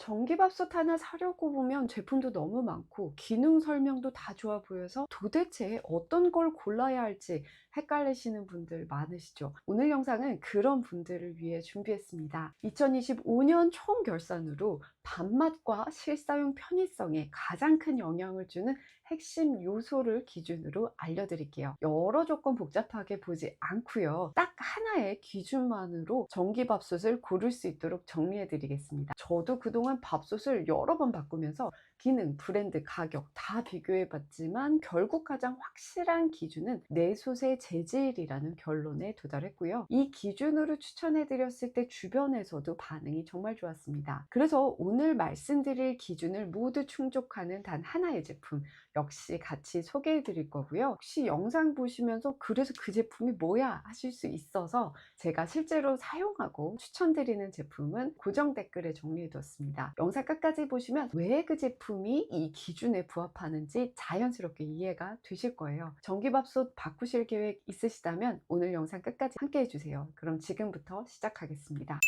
전기밥솥 하나 사려고 보면 제품도 너무 많고 기능 설명도 다 좋아 보여서 도대체 어떤 걸 골라야 할지 헷갈리시는 분들 많으시죠. 오늘 영상은 그런 분들을 위해 준비했습니다. 2025년 총 결산으로 밥맛과 실사용 편의성에 가장 큰 영향을 주는 핵심 요소를 기준으로 알려드릴게요. 여러 조건 복잡하게 보지 않고요. 딱 하나의 기준만으로 전기밥솥을 고를 수 있도록 정리해 드리겠습니다. 저도 그동안 밥솥을 여러 번 바꾸면서 기능, 브랜드, 가격 다 비교해 봤지만 결국 가장 확실한 기준은 내솥의 재질이라는 결론에 도달했고요. 이 기준으로 추천해 드렸을 때 주변에서도 반응이 정말 좋았습니다. 그래서 오늘 말씀드릴 기준을 모두 충족하는 단 하나의 제품 역시 같이 소개해 드릴 거고요. 혹시 영상 보시면서 그래서 그 제품이 뭐야 하실 수 있어서 제가 실제로 사용하고 추천드리는 제품은 고정 댓글에 정리해 두었습니다. 영상 끝까지 보시면 왜 그 제품 이 이 기준에 부합하는지 자연스럽게 이해가 되실 거예요. 전기밥솥 바꾸실 계획 있으시다면 오늘 영상 끝까지 함께 해주세요. 그럼 지금부터 시작하겠습니다.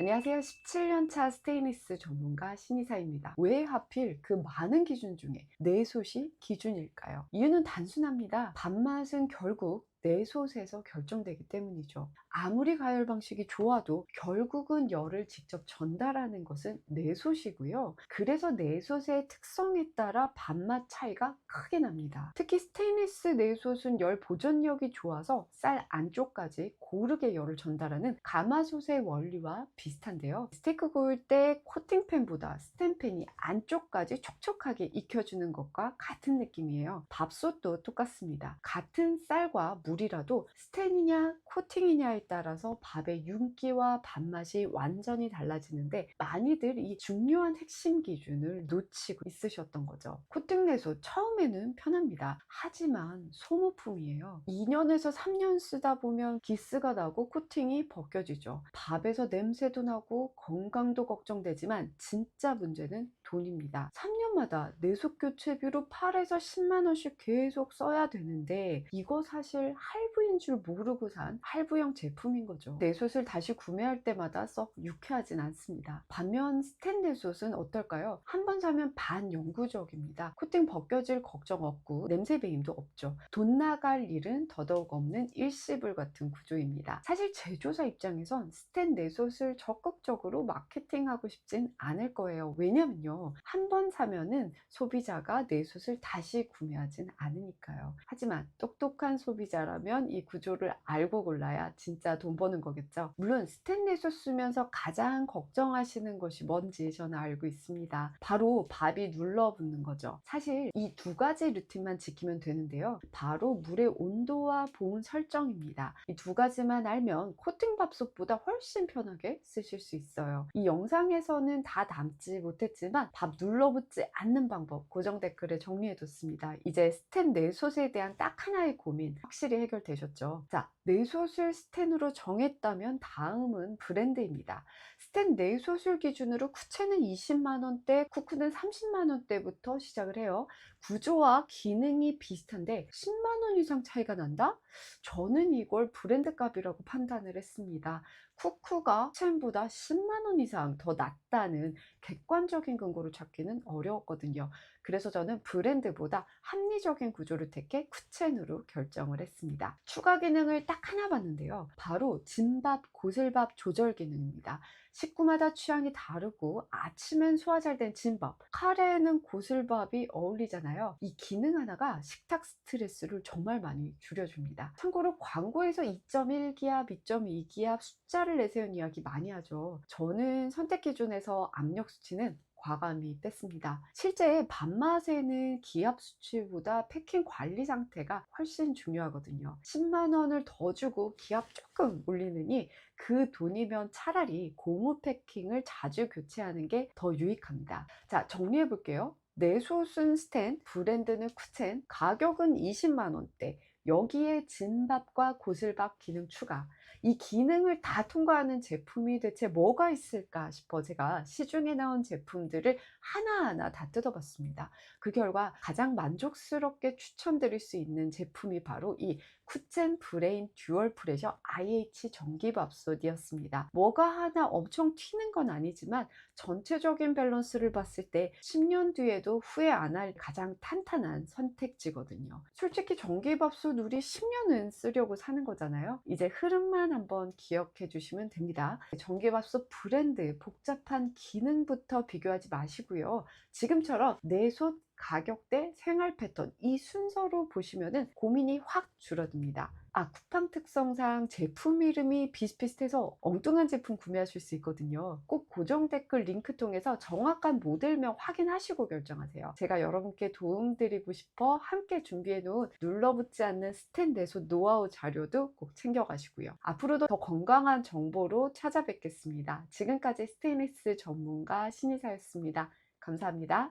안녕하세요. 17년차 스테인리스 전문가 신이사입니다. 왜 하필 그 많은 기준 중에 내솥이 기준일까요? 이유는 단순합니다. 밥맛은 결국 내솥에서 결정되기 때문이죠. 아무리 가열 방식이 좋아도 결국은 열을 직접 전달하는 것은 내솥이고요. 그래서 내솥의 특성에 따라 밥맛 차이가 크게 납니다. 특히 스테인리스 내솥은 열 보존력이 좋아서 쌀 안쪽까지 고르게 열을 전달하는 가마솥의 원리와 비슷한데요. 스테이크 구울 때 코팅팬보다 스텐팬이 안쪽까지 촉촉하게 익혀주는 것과 같은 느낌이에요. 밥솥도 똑같습니다. 같은 쌀과 물이라도 스텐이냐 코팅이냐에 따라서 밥의 윤기와 밥맛이 완전히 달라지는데 많이들 이 중요한 핵심 기준을 놓치고 있으셨던 거죠. 코팅 내솥 처음에는 편합니다. 하지만 소모품이에요. 2년에서 3년 쓰다 보면 기스가 나고 코팅이 벗겨지죠. 밥에서 냄새도 나고 건강도 걱정되지만 진짜 문제는 돈입니다. 3년마다 내속 교체비로 8에서 10만 원씩 계속 써야 되는데 이거 사실 할부인 줄 모르고 산 할부형 제품인 거죠. 내솥을 다시 구매할 때마다 썩 유쾌하진 않습니다. 반면 스텐 내솥은 어떨까요? 한 번 사면 반영구적입니다. 코팅 벗겨질 걱정 없고 냄새 배임도 없죠. 돈 나갈 일은 더더욱 없는 일시불 같은 구조입니다. 사실 제조사 입장에선 스텐 내솥을 적극적으로 마케팅하고 싶진 않을 거예요. 왜냐면요. 한 번 사면은 소비자가 내 솥을 다시 구매하진 않으니까요. 하지만 똑똑한 소비자라면 이 구조를 알고 골라야 진짜 돈 버는 거겠죠. 물론 내솥 쓰면서 가장 걱정하시는 것이 뭔지 저는 알고 있습니다. 바로 밥이 눌러붙는 거죠. 사실 이 두 가지 루틴만 지키면 되는데요. 바로 물의 온도와 보온 설정입니다. 이 두 가지만 알면 코팅 밥솥보다 훨씬 편하게 쓰실 수 있어요. 이 영상에서는 다 담지 못했지만 밥 눌러붙지 않는 방법 고정 댓글에 정리해뒀습니다. 이제 스텐 내솥에 대한 딱 하나의 고민 확실히 해결되셨죠? 자, 내솥을 스텐으로 정했다면 다음은 브랜드입니다. 스텐 내솥을 기준으로 쿠체는 20만원대, 쿠쿠는 30만원대부터 시작을 해요. 구조와 기능이 비슷한데 10만원 이상 차이가 난다? 저는 이걸 브랜드 값이라고 판단을 했습니다. 쿠쿠가 쿠첸보다 10만원 이상 더 낫다는 객관적인 근거를 찾기는 어려웠거든요. 그래서 저는 브랜드보다 합리적인 구조를 택해 쿠첸으로 결정을 했습니다. 추가 기능을 딱 하나 봤는데요. 바로 진밥, 고슬밥 조절 기능입니다. 식구마다 취향이 다르고 아침엔 소화 잘 된 진밥, 카레에는 고슬밥이 어울리잖아요. 이 기능 하나가 식탁 스트레스를 정말 많이 줄여줍니다. 참고로 광고에서 2.1기압, 2.2기압 숫자를 내세운 이야기 많이 하죠. 저는 선택 기준에서 압력 수치는 과감히 뺐습니다. 실제 밥맛에는 기압 수치보다 패킹 관리 상태가 훨씬 중요하거든요. 10만 원을 더 주고 기압 조금 올리느니 그 돈이면 차라리 고무 패킹을 자주 교체하는 게 더 유익합니다. 자, 정리해 볼게요. 내솥은 스텐, 브랜드는 쿠첸, 가격은 20만 원대. 여기에 진밥과 고슬밥 기능 추가. 이 기능을 다 통과하는 제품이 대체 뭐가 있을까 싶어 제가 시중에 나온 제품들을 하나하나 다 뜯어봤습니다. 그 결과 가장 만족스럽게 추천드릴 수 있는 제품이 바로 이 쿠첸 브레인 듀얼 프레셔 IH 전기밥솥이었습니다. 뭐가 하나 엄청 튀는 건 아니지만 전체적인 밸런스를 봤을 때 10년 뒤에도 후회 안 할 가장 탄탄한 선택지거든요. 솔직히 전기밥솥 우리 10년은 쓰려고 사는 거잖아요. 이제 흐름만 한번 기억해 주시면 됩니다. 전기밥솥 브랜드, 복잡한 기능부터 비교하지 마시고요. 지금처럼 내솥 가격대 생활 패턴 이 순서로 보시면은 고민이 확 줄어듭니다. 아, 쿠팡 특성상 제품 이름이 비슷비슷해서 엉뚱한 제품 구매하실 수 있거든요. 꼭 고정 댓글 링크 통해서 정확한 모델명 확인하시고 결정하세요. 제가 여러분께 도움드리고 싶어 함께 준비해 놓은 눌러붙지 않는 스탠드에서 노하우 자료도 꼭 챙겨가시고요. 앞으로도 더 건강한 정보로 찾아뵙겠습니다. 지금까지 스테인리스 전문가 신이사였습니다. 감사합니다.